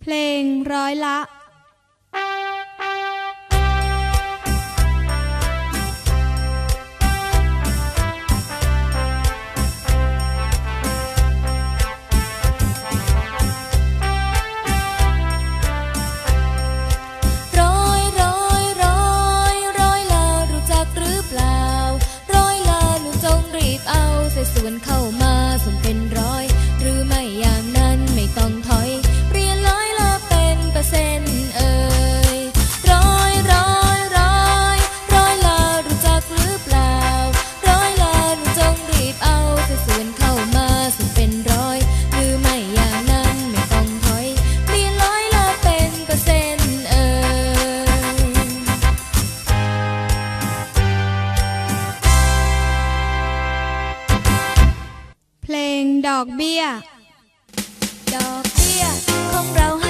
เพลงร้อยละส่วนเข้า đọt bia. Đọt bia không rau hay